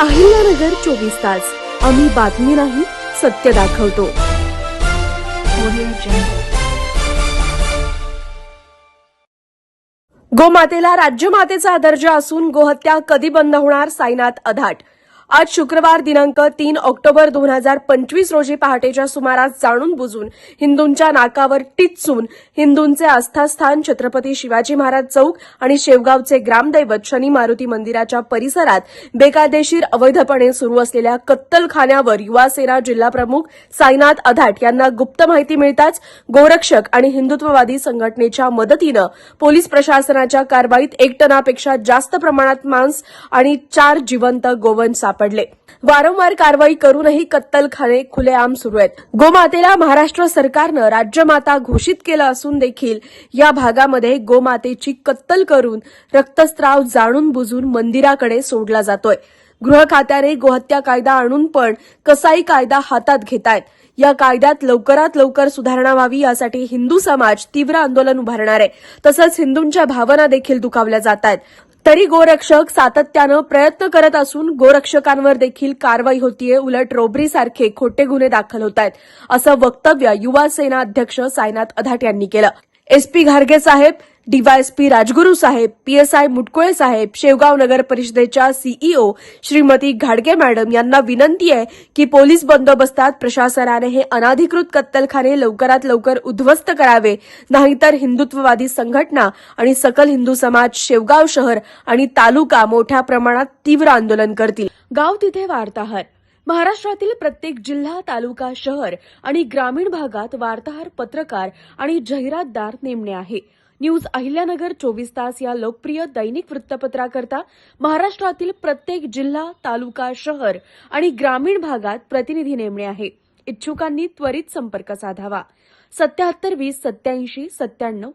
अहिल्यानगर चोवीस तास. आम्ही बातमी नाही सत्य दाखवतो. गोमातेला राज्यमातेचा दर्जा असून गोहत्या कधी बंद होणार? साईनाथ अधाट आज शुक्रवार दिनांक तीन ऑक्टोबर दोन हजार पंचवीस रोजी पहाटेच्या सुमारास जाणून बुजून हिंदूंच्या नाकावर टिचून हिंदूंचे आस्थास्थान छत्रपती शिवाजी महाराज चौक आणि शेवगावचे ग्रामदैवत शनी मारुती मंदिराच्या परिसरात बेकायदेशीर अवैधपणे सुरू असलेल्या कत्तलखान्यावर युवासेना जिल्हाप्रमुख साईनाथ अधाट यांना गुप्त माहिती मिळताच गोरक्षक आणि हिंदुत्ववादी संघटनेच्या मदतीनं पोलीस प्रशासनाच्या कारवाईत एक टनापेक्षा जास्त प्रमाणात मांस आणि चार जिवंत गोवन सापडले. वारंवार कारवाई करूनही कत्तलखाने खुलेआम सुरू आहेत. गोमातेला महाराष्ट्र सरकारनं राज्यमाता घोषित केलं असून देखील या भागामध्ये गोमातेची कत्तल करून रक्तस्त्राव जाणून बुजून मंदिराकडे सोडला जातोय. गृह खात्याने गोहत्या कायदा आणून पण कसाई कायदा हातात घेतायत या कायद्यात लवकरात लवकर सुधारणा व्हावी यासाठी हिंदू समाज तीव्र आंदोलन उभारणार आहे. तसंच हिंदूंच्या भावना देखील दुखावल्या जात आहेत. तरी गोरक्षक सातत्यानं प्रयत्न करत असून गोरक्षकांवर देखील कारवाई होतीये. उलट रोबरी सारखे खोटे गुन्हे दाखल होत आहेत. असं वक्तव्य युवा सेना अध्यक्ष सायनाथ अधाट यांनी केलं. एसपी घारगे साहेब डीवायएसपी राजगुरू साहेब पीएसआय मुटकुळे साहेब शेवगाव नगर परिषदेच्या सीईओ श्रीमती घाडगे मॅडम यांना विनंती आहे की पोलीस बंदोबस्तात प्रशासनाने हे अनाधिकृत कत्तलखाने लवकरात लवकर उद्ध्वस्त करावे. नाहीतर हिंदुत्ववादी संघटना आणि सकल हिंदू समाज शेवगाव शहर आणि तालुका मोठ्या प्रमाणात तीव्र आंदोलन करतील. गाव तिथे वार्ताहर. महाराष्ट्रातील प्रत्येक जिल्हा तालुका शहर आणि ग्रामीण भागात वार्ताहर पत्रकार आणि जाहिरातदार नेमणे आहे. न्यूज अहिल्यानगर चोवीस तास या लोकप्रिय दैनिक वृत्तपत्राकरता महाराष्ट्रातील प्रत्येक जिल्हा तालुका शहर आणि ग्रामीण भागात प्रतिनिधी नेमणे आहे. इच्छुकांनी त्वरित संपर्क साधावा. सत्याहत्तर वीस सत्याऐंशी सत्त्याण्णव